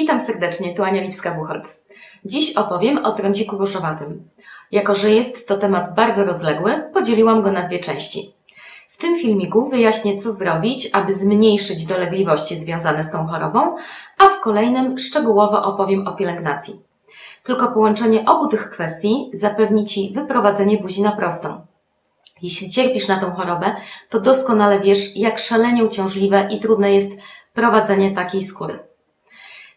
Witam serdecznie, tu Ania Lipska-Buchholz. Dziś opowiem o trądziku różowatym. Jako, że jest to temat bardzo rozległy, podzieliłam go na dwie części. W tym filmiku wyjaśnię, co zrobić, aby zmniejszyć dolegliwości związane z tą chorobą, a w kolejnym szczegółowo opowiem o pielęgnacji. Tylko połączenie obu tych kwestii zapewni Ci wyprowadzenie buzi na prostą. Jeśli cierpisz na tą chorobę, to doskonale wiesz, jak szalenie uciążliwe i trudne jest prowadzenie takiej skóry.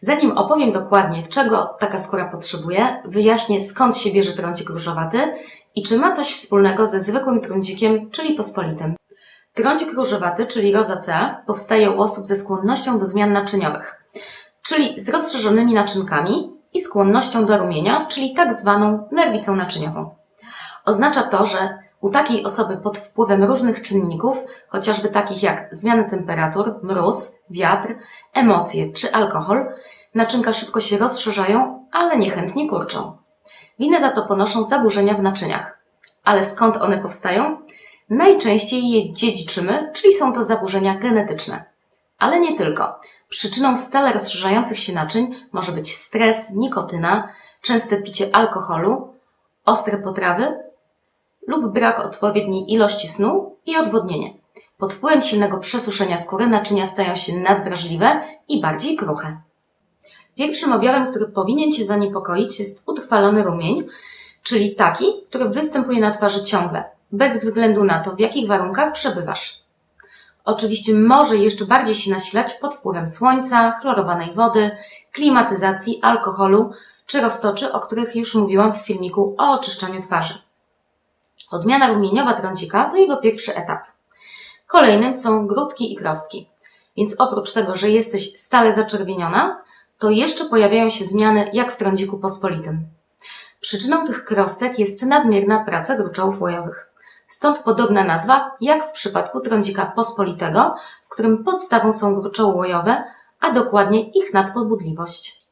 Zanim opowiem dokładnie, czego taka skóra potrzebuje, wyjaśnię skąd się bierze trądzik różowaty i czy ma coś wspólnego ze zwykłym trądzikiem, czyli pospolitym. Trądzik różowaty, czyli rozacea, powstaje u osób ze skłonnością do zmian naczyniowych, czyli z rozszerzonymi naczynkami i skłonnością do rumienia, czyli tak zwaną nerwicą naczyniową. Oznacza to, że u takiej osoby pod wpływem różnych czynników, chociażby takich jak zmiany temperatur, mróz, wiatr, emocje czy alkohol, naczynka szybko się rozszerzają, ale niechętnie kurczą. Winę za to ponoszą zaburzenia w naczyniach. Ale skąd one powstają? Najczęściej je dziedziczymy, czyli są to zaburzenia genetyczne. Ale nie tylko. Przyczyną stale rozszerzających się naczyń może być stres, nikotyna, częste picie alkoholu, ostre potrawy lub brak odpowiedniej ilości snu i odwodnienie. Pod wpływem silnego przesuszenia skóry naczynia stają się nadwrażliwe i bardziej kruche. Pierwszym objawem, który powinien Cię zaniepokoić jest utrwalony rumień, czyli taki, który występuje na twarzy ciągle, bez względu na to, w jakich warunkach przebywasz. Oczywiście może jeszcze bardziej się nasilać pod wpływem słońca, chlorowanej wody, klimatyzacji, alkoholu czy roztoczy, o których już mówiłam w filmiku o oczyszczaniu twarzy. Odmiana rumieniowa trądzika to jego pierwszy etap. Kolejnym są grudki i krostki. Więc oprócz tego, że jesteś stale zaczerwieniona, to jeszcze pojawiają się zmiany jak w trądziku pospolitym. Przyczyną tych krostek jest nadmierna praca gruczołów łojowych. Stąd podobna nazwa jak w przypadku trądzika pospolitego, w którym podstawą są gruczoły łojowe, a dokładnie ich nadpobudliwość.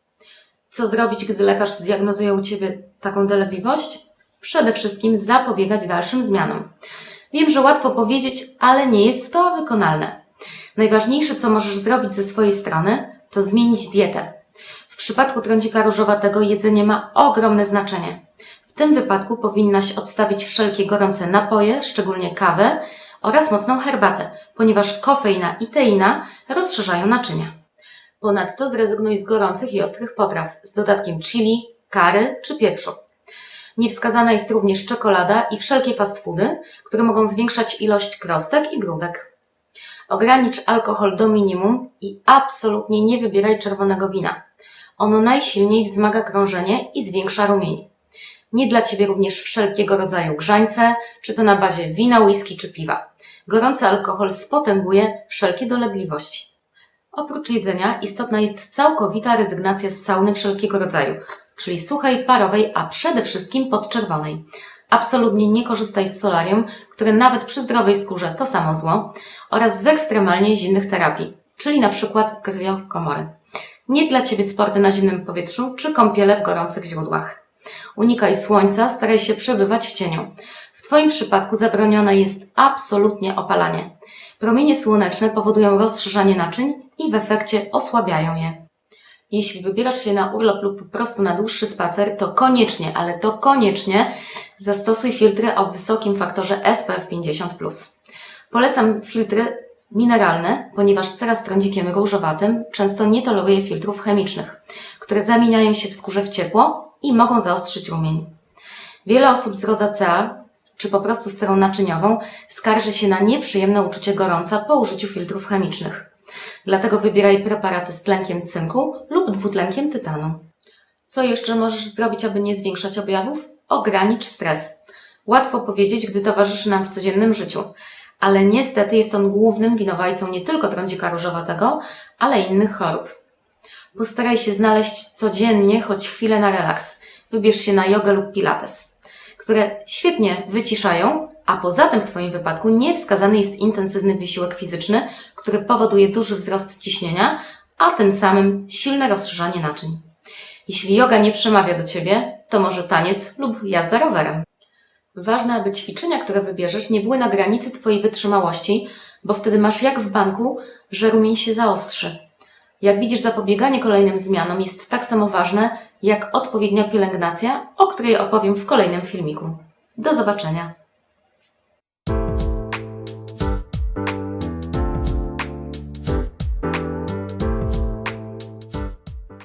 Co zrobić, gdy lekarz zdiagnozuje u Ciebie taką dolegliwość? Przede wszystkim zapobiegać dalszym zmianom. Wiem, że łatwo powiedzieć, ale nie jest to wykonalne. Najważniejsze, co możesz zrobić ze swojej strony, to zmienić dietę. Przypadku trądzika różowatego jedzenie ma ogromne znaczenie. W tym wypadku powinnaś odstawić wszelkie gorące napoje, szczególnie kawę oraz mocną herbatę, ponieważ kofeina i teina rozszerzają naczynia. Ponadto zrezygnuj z gorących i ostrych potraw z dodatkiem chili, kary czy pieprzu. Niewskazana jest również czekolada i wszelkie fast foody, które mogą zwiększać ilość krostek i grudek. Ogranicz alkohol do minimum i absolutnie nie wybieraj czerwonego wina. Ono najsilniej wzmaga krążenie i zwiększa rumień. Nie dla Ciebie również wszelkiego rodzaju grzańce, czy to na bazie wina, whisky czy piwa. Gorący alkohol spotęguje wszelkie dolegliwości. Oprócz jedzenia istotna jest całkowita rezygnacja z sauny wszelkiego rodzaju, czyli suchej, parowej, a przede wszystkim podczerwonej. Absolutnie nie korzystaj z solarium, które nawet przy zdrowej skórze to samo zło, oraz z ekstremalnie zimnych terapii, czyli na przykład kryokomory. Nie dla Ciebie sporty na zimnym powietrzu czy kąpiele w gorących źródłach. Unikaj słońca, staraj się przebywać w cieniu. W Twoim przypadku zabronione jest absolutnie opalanie. Promienie słoneczne powodują rozszerzanie naczyń i w efekcie osłabiają je. Jeśli wybierasz się na urlop lub po prostu na dłuższy spacer, to koniecznie, ale to koniecznie zastosuj filtry o wysokim faktorze SPF 50+. Polecam filtry mineralne, ponieważ cera z trądzikiem różowatym często nie toleruje filtrów chemicznych, które zamieniają się w skórze w ciepło i mogą zaostrzyć rumień. Wiele osób z rozacea, czy po prostu z cerą naczyniową, skarży się na nieprzyjemne uczucie gorąca po użyciu filtrów chemicznych. Dlatego wybieraj preparaty z tlenkiem cynku lub dwutlenkiem tytanu. Co jeszcze możesz zrobić, aby nie zwiększać objawów? Ogranicz stres. Łatwo powiedzieć, gdy towarzyszy nam w codziennym życiu, ale niestety jest on głównym winowajcą nie tylko trądzika różowatego, ale innych chorób. Postaraj się znaleźć codziennie choć chwilę na relaks. Wybierz się na jogę lub pilates, które świetnie wyciszają, a poza tym w Twoim wypadku niewskazany jest intensywny wysiłek fizyczny, który powoduje duży wzrost ciśnienia, a tym samym silne rozszerzanie naczyń. Jeśli yoga nie przemawia do Ciebie, to może taniec lub jazda rowerem. Ważne, aby ćwiczenia, które wybierzesz, nie były na granicy Twojej wytrzymałości, bo wtedy masz jak w banku, że rumień się zaostrzy. Jak widzisz, zapobieganie kolejnym zmianom jest tak samo ważne, jak odpowiednia pielęgnacja, o której opowiem w kolejnym filmiku. Do zobaczenia!